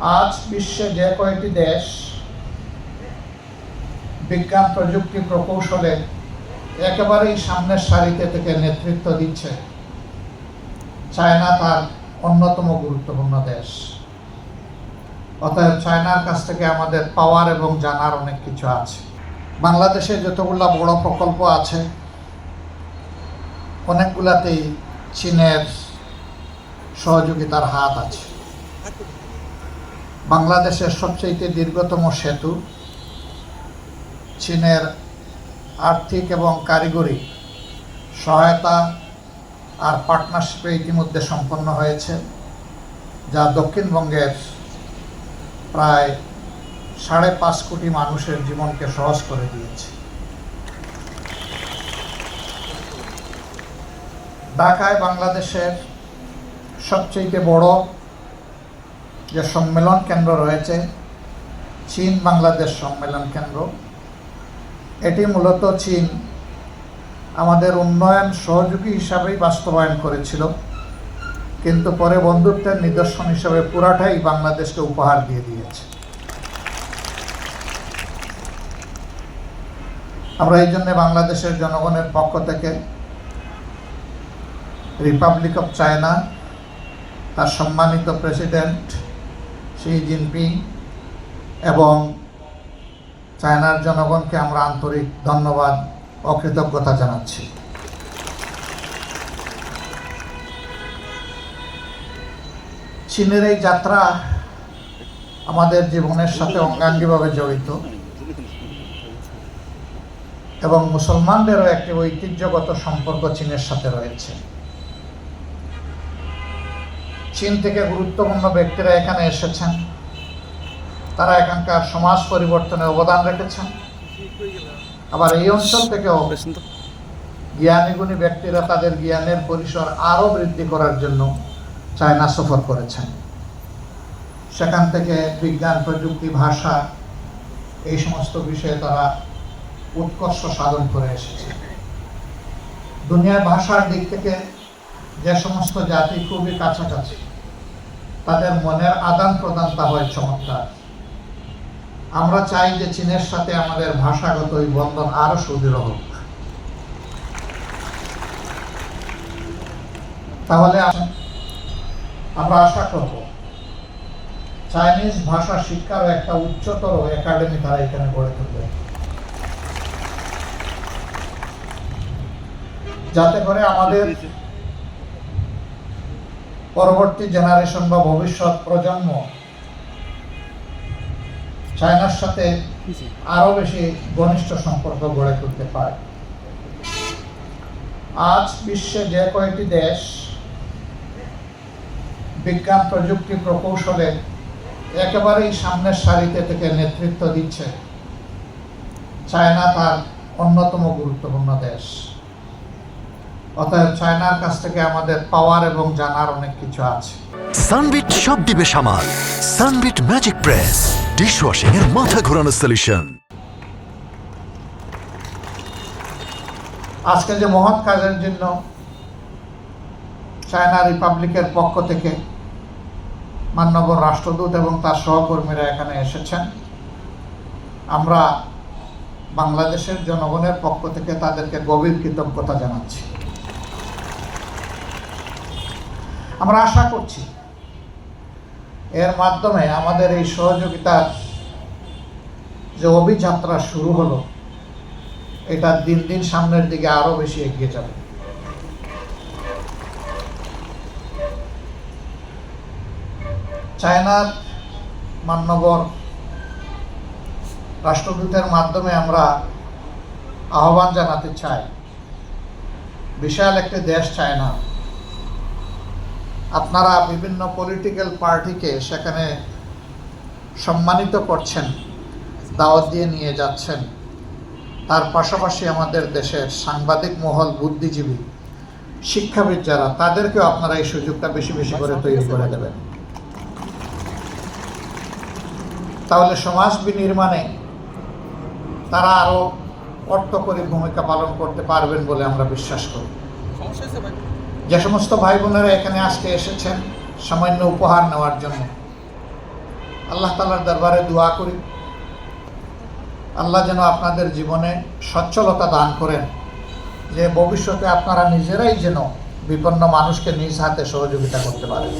আজ বিশ্বে যে কয়েকটি দেশ বিজ্ঞান প্রযুক্তি প্রকৌশলে একেবারেই সামনের সারিতে থেকে নেতৃত্ব দিচ্ছে, চায়না তার অন্যতম গুরুত্বপূর্ণ দেশ। অতএব চায়নার কাছ থেকে আমাদের পাওয়ার এবং জানার অনেক কিছু আছে। বাংলাদেশে যতগুলা বড় প্রকল্প আছে, অনেকগুলাতেই চীনের সহযোগিতার হাত আছে। বাংলাদেশের সবচেয়ে দীর্ঘতম সেতু, চীনের আর্থিক এবং কারিগরি সহায়তা আর পার্টনারশিপে ইতিমধ্যে সম্পন্ন হয়েছে, যা দক্ষিণবঙ্গের প্রায় সাড়ে পাঁচ কোটি মানুষের জীবনকে সহজ করে দিয়েছে। ঢাকায় বাংলাদেশের সবচেয়ে বড় যে সম্মেলন কেন্দ্র রয়েছে, চীন বাংলাদেশ সম্মেলন কেন্দ্র। এটি মূলত চীন আমাদের উন্নয়ন সহযোগী হিসাবেই বাস্তবায়ন করেছিল, কিন্তু পরে বন্ধুত্বের নিদর্শন হিসাবে পুরাটাই বাংলাদেশকে উপহার দিয়ে দিয়েছে। আমরা এই জন্য বাংলাদেশের জনগণের পক্ষ থেকে রিপাবলিক অফ চায়না তার সম্মানিত প্রেসিডেন্ট শি জিনপিং এবং চায়নার জনগণকে আমরা আন্তরিক ধন্যবাদ ও কৃতজ্ঞতা জানাচ্ছি। চীনের এই যাত্রা আমাদের জীবনের সাথে অঙ্গাঙ্গিভাবে জড়িত এবং মুসলমানদেরও একটি ঐতিহ্যগত সম্পর্ক চীনের সাথে রয়েছে। চীন থেকে গুরুত্বপূর্ণ ব্যক্তিরা এখানে এসেছেন। তারা এখানকার সমাজ পরিবর্তনে অবদান রেখেছেন। আবার এই অঞ্চল থেকেও জ্ঞানীগুণী ব্যক্তিরা তাদের জ্ঞানের পরিসর আরও বৃদ্ধি করার জন্য চায়না সফর করেছেন। সেখান থেকে বিজ্ঞান, প্রযুক্তি, ভাষা এই সমস্ত বিষয়ে তারা উৎকর্ষ সাধন করে এসেছে। দুনিয়ার ভাষার দিক থেকে যে সমস্ত জাতি খুবই কাছাকাছি তাদের মনের আদান প্রদান তা হয় চমৎকার। আমরা চাই যে চীনের সাথে আমাদের ভাষাগত এই বন্ধন আরও সুদৃঢ় হোক। তাহলে আমরা আশা করব, চাইনিজ ভাষা শিক্ষার একটা উচ্চতর একাডেমি তারা এখানে গড়ে তুলবে। যাতে করে আমাদের পরবর্তী জেনারেশন বা ভবিষ্যৎ প্রজন্ম চায়নার সাথে আরও বেশি ঘনিষ্ঠ সম্পর্ক গড়ে তুলতে পারে। আজ বিশ্বে যে কয়েকটি দেশ বিজ্ঞান প্রযুক্তি প্রকৌশলে একেবারেই সামনের সারিতে থেকে নেতৃত্ব দিচ্ছে চায়না তার অন্যতম গুরুত্বপূর্ণ দেশ। অতএব চায়নার কাছ থেকে আমাদের পাওয়ার এবং জানার অনেক কিছু আছে। সানবিট সব দিবে সামাল। সানবিট ম্যাজিক প্রেস ডিশওয়াশিং এর মাথা ঘোরানো সলিউশন আজকে যে মহৎ কাজের জন্য চায়না রিপাবলিকের পক্ষ থেকে মান্যবর রাষ্ট্রদূত এবং তার সহকর্মীরা এখানে এসেছেন। আমরা বাংলাদেশের জনগণের পক্ষ থেকে তাদেরকে গভীর কৃতজ্ঞতা জানাচ্ছি। আমরা আশা করছি। এর মাধ্যমে আমাদের এই সহযোগিতার যে অভিযাত্রা শুরু হলো, এটা দিন দিন সামনের দিকে আরও বেশি এগিয়ে যাবে। চায়নার মান্যবর রাষ্ট্রদূতের মাধ্যমে আমরা আহ্বান জানাতে চাই। বিশাল একটি দেশ চায়না। আপনারা বিভিন্ন পলিটিক্যাল পার্টিকে সেখানে সম্মানিত করছেন, দাওয়াত দিয়ে নিয়ে যাচ্ছেন। তার পাশাপাশি আমাদের দেশের সাংবাদিক মহল বুদ্ধিজীবী, শিক্ষাবিদ যারা, তাদেরকেও আপনারা এই সুযোগটা বেশি বেশি করে তৈরি করে দেবেন। তাহলে সমাজ বিনির্মাণে তারা আরও অর্থকরী ভূমিকা পালন করতে পারবেন বলে আমরা বিশ্বাস করি। যে সমস্ত ভাই বোনেরা এখানে আজকে এসেছেন, সামান্য উপহার নেওয়ার জন্য। আল্লাহ তালার দরবারে দোয়া করি। আল্লাহ যেন আপনাদের জীবনে সচ্ছলতা দান করেন, যে ভবিষ্যতে আপনারা নিজেরাই যেন বিপন্ন মানুষকে নিজ হাতে সহযোগিতা করতে পারেন।